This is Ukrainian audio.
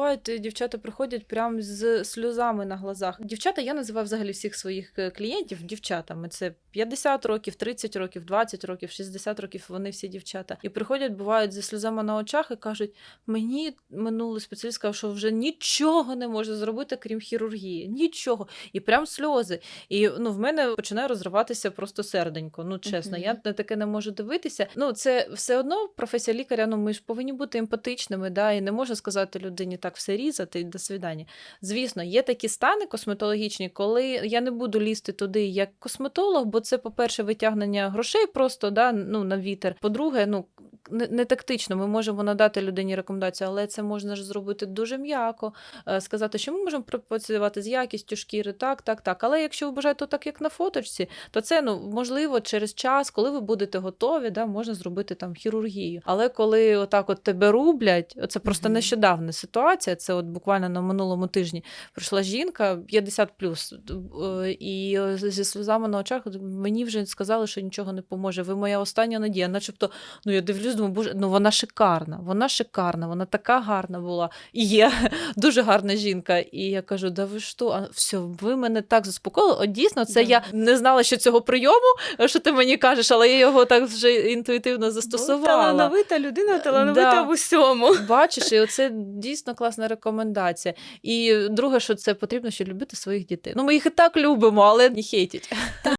Бувають, е, дівчата приходять прям з сльозами на глазах. Дівчата, я називаю взагалі всіх своїх е, клієнтів дівчатами. Це 50 років, 30 років, 20 років, 60 років. Вони всі дівчата. І приходять, бувають зі сльозами на очах і кажуть: мені минулий спеціаліст сказав, що вже нічого не може зробити, крім хірургії. Нічого. І прям сльози. І ну, в мене починає розриватися просто серденько. Ну, чесно, Мгм. я на таке не можу дивитися. Ну, це все одно професія лікаря. Ну, ми ж повинні бути емпатичними, да, і не можна сказати людині так все різати і до свидання. Звісно, є такі стани косметологічні, коли я не буду лізти туди як косметолог, бо це, по-перше, витягнення грошей просто да, ну, на вітер. По-друге, ну не, не тактично. Ми можемо надати людині рекомендацію, але це можна ж зробити дуже м'яко. е, Сказати, що ми можемо працювати з якістю шкіри, так, так, так. Але якщо ви бажаєте так, як на фоточці, то це ну можливо через час, коли ви будете готові, да, можна зробити там хірургію. Але коли отак от тебе рублять, це просто Мгм. нещодавна ситуація. Це от буквально на минулому тижні прийшла жінка 50 плюс, і е, зі сльозами на очах мені вже сказали, що нічого не поможе. Ви моя остання надія. Начебто, ну я дивлюсь, думаю, боже, ну вона шикарна, вона шикарна, вона така гарна була. І є дуже гарна жінка. І я кажу: да ви що? А все, ви мене так заспокоїли. От дійсно, це я не знала, що цього прийому, що ти мені кажеш, але я його так вже інтуїтивно застосувала. Талановита людина, талановита Да. в усьому. Бачиш, і оце дійсно класна рекомендація. І друге, що це потрібно ще любити своїх дітей. Ну, ми їх і так любимо, але не хейтіть.